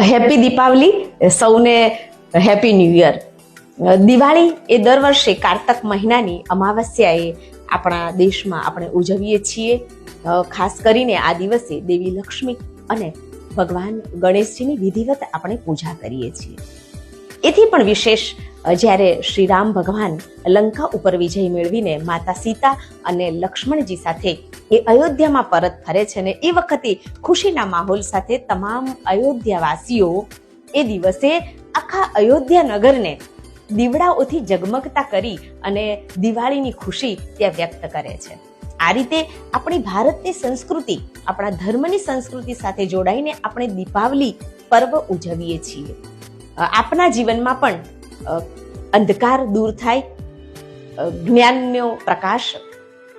Happy Deepavali. સૌને happy new year Diwali એ દર વર્ષે કારતક મહિનાની અમાવસ્યાએ આપણા દેશમાં આપણે ઉજવીએ છીએ. ખાસ કરીને આ દિવસે દેવી લક્ષ્મી અને ભગવાન ગણેશજીની વિધિવત આપણે પૂજા કરીએ છીએ. એથી પણ વિશેષ જ્યારે શ્રી રામ ભગવાન લંકા ઉપર વિજય મેળવીને માતા સીતા અને લક્ષ્મણજી સાથે એ અયોધ્યામાં પરત ફરે છે ને એ વખતે ખુશીના માહોલ સાથે તમામ અયોધ્યાવાસીઓ એ દિવસે આખા અયોધ્યા નગરને દીવડાઓથી જગમગતા કરી અને દિવાળીની ખુશી ત્યાં વ્યક્ત કરે છે. આ રીતે આપણી ભારતની સંસ્કૃતિ, આપણા ધર્મની સંસ્કૃતિ સાથે જોડાઈને આપણે દીપાવલી પર્વ ઉજવીએ છીએ. આપણા જીવનમાં પણ અંધકાર દૂર થાય જ્ઞાનનો પ્રકાશ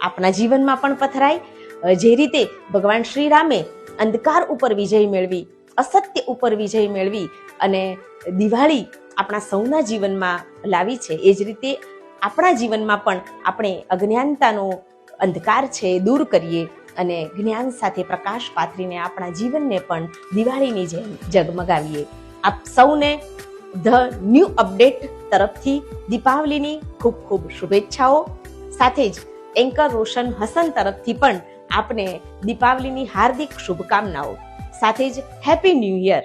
આપણા જીવનમાં પણ પથરાય. જે રીતે ભગવાન શ્રી રામે અંધકાર ઉપર વિજય મેળવી, અસત્ય ઉપર વિજય મેળવી અને દિવાળી આપણા સૌના જીવનમાં લાવી છે, એ જ રીતે આપણા જીવનમાં પણ આપણે અજ્ઞાનતાનો અંધકાર છે દૂર કરીએ અને જ્ઞાન સાથે પ્રકાશ પાથરીને આપણા જીવનને પણ દિવાળીની જેમ જગમગાવીએ. આપ સૌને ધ ન્યૂ અપડેટ તરફથી દીપાવલીની ખૂબ ખૂબ શુભેચ્છાઓ. સાથે જ એન્કર રોશન હસન તરફથી પણ આપને દીપાવલીની હાર્દિક શુભકામનાઓ. સાથે જ હેપી ન્યૂ યર.